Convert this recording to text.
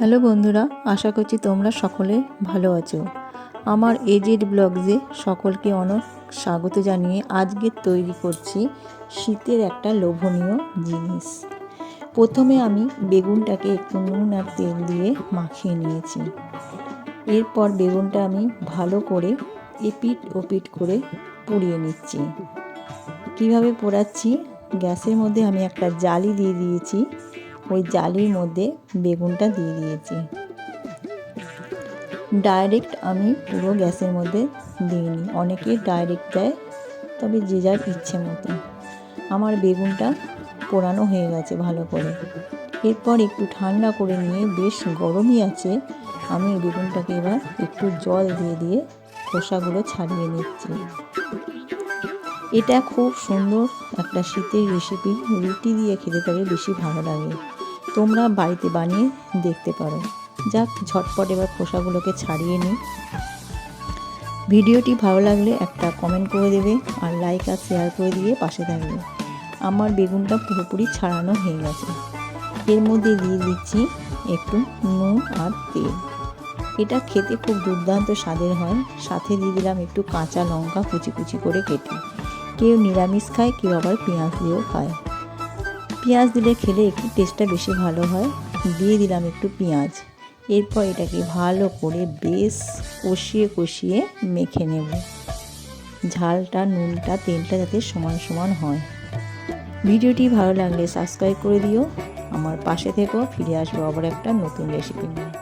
Hello বন্ধুরা, আশা করছি তোমরা সকলে ভালো আছো। আমার এজেড ব্লগসে সকলকে অনেক স্বাগত জানিয়ে আজকে তৈরি করছি শীতের একটা লোভনীয় জিনিস। প্রথমে আমি বেগুনটাকে একটু নুন আর তেল দিয়ে মাখিয়ে নিয়েছি। এরপর বেগুনটা আমি ভালো করে এপিট ওপিট করে পুড়িয়ে নিচ্ছি। কীভাবে পোড়াচ্ছি? গ্যাসের মধ্যে আমি একটা জালি দিয়ে দিয়েছি। ওই জালির মধ্যে বেগুনটা দিয়ে দিয়েছি। ডাইরেক্ট আমি পুরো গ্যাসের মধ্যে দিইনি। অনেকে ডাইরেক্ট দেয়, তবে যে যার ইচ্ছে মতো। আমার বেগুনটা পোড়ানো হয়ে গেছে ভালো করে। এরপর একটু ঠান্ডা করে নিয়ে বেশ গরমই আছে, আমি বেগুনটাকে এবার একটু জল দিয়ে দিয়ে খোসাগুলো ছাড়িয়ে নিচ্ছি। এটা খুব সুন্দর একটা শীতের রেসিপি রুটি দিয়ে খেতে তবে বেশি ভালো লাগে। তোমরা বাড়িতে বানিয়ে দেখতে পারো। যাক, ঝটপট এবার খোসাগুলোকে ছাড়িয়ে নিই। ভিডিওটি ভালো লাগলে একটা কমেন্ট করে দেবে আর লাইক আর শেয়ার করে দিয়ে পাশে থাকবে। আমার বেগুনটা পুরোপুরি ছাড়ানো হয়ে গেছে। এর মধ্যে দিয়ে দিচ্ছি একটু নুন আর তেল। এটা খেতে খুব দুর্দান্ত স্বাদের হয়। সাথে দিয়ে দিলাম একটু কাঁচা লঙ্কা কুচি কুচি করে কেটে। কেউ নিরামিষ খায়, কেউ আবার পেঁয়াজ দিয়েও খায়। পেঁয়াজ দিলে খেলে একটু টেস্টটা বেশি ভালো হয়। দিয়ে দিলাম একটু পেঁয়াজ। এরপর এটাকে ভালো করে বেশ কষিয়ে কষিয়ে মেখে নেব। ঝালটা, নুনটা, তেলটা যাতে সমান সমান হয়। ভিডিওটি ভালো লাগলে সাবস্ক্রাইব করে দিও। আমার পাশে থেকেও ফিরে আসব আবার একটা নতুন রেসিপি নিয়ে।